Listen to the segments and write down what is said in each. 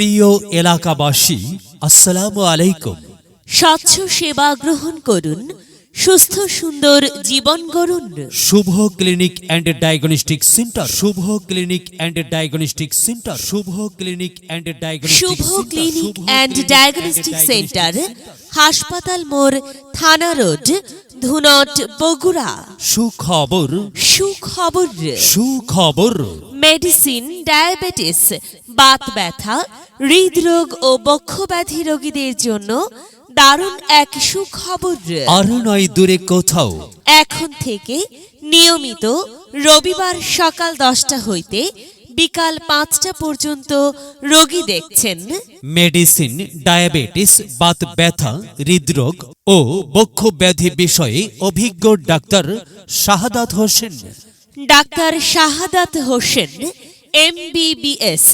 প্রিয় এলাকাবাসী আসসালামু আলাইকুম। স্বচ্ছ সেবা গ্রহণ করুন সুস্থ সুন্দর জীবন গড়ুন। Shuvo clinic and diagnostic centre. Shuvo clinic and diagnostic centre. Shuvo clinic and diagnostic Shuvo clinic and diagnostic centre হাসপাতাল মোড় থানা রোড ধুনট বগুড়া। সুখবর। সুখবর। সুখবর। মেডিসিন ডায়াবেটিস বাত ব্যথা হৃদরোগ ও বক্ষব্যাধি রোগীদের জন্য দারুণ এক সুখবর। আর নয় দূরে কোথাও। এখন থেকে নিয়মিত রবিবার সকাল দশটা হইতে বিকাল পাঁচটা পর্যন্ত রোগী দেখছেন। মেডিসিন ডায়াবেটিস বাত ব্যথা হৃদরোগ ও বক্ষ ব্যাধি বিষয়ে অভিজ্ঞ doctor Shahadat Hossain. Doctor Shahadat Hossain MBBS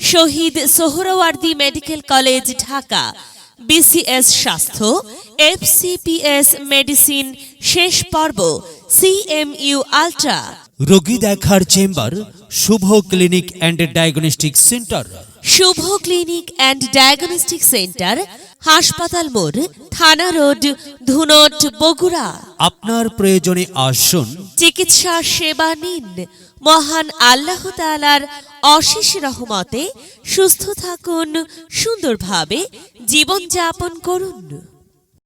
Shaheed Suhrawardy medical college Dhaka. BCS স্বাস্থ্য এফসিপিএস মেডিসিন শেষ পর্ব সিএমইউ আলট্রা। রোগী দেখার chamber Shuvo clinic and diagnostic centre. Shuvo clinic and diagnostic centre হাসপাতাল মোড় থানা রোড ধুনট বগুড়া। আপনার প্রয়োজনে আসুন। চিকিৎসা সেবা নিন। মহান আল্লাহ তাআলার অশেষ রহমতে সুস্থ থাকুন সুন্দরভাবে জীবনযাপন করুন।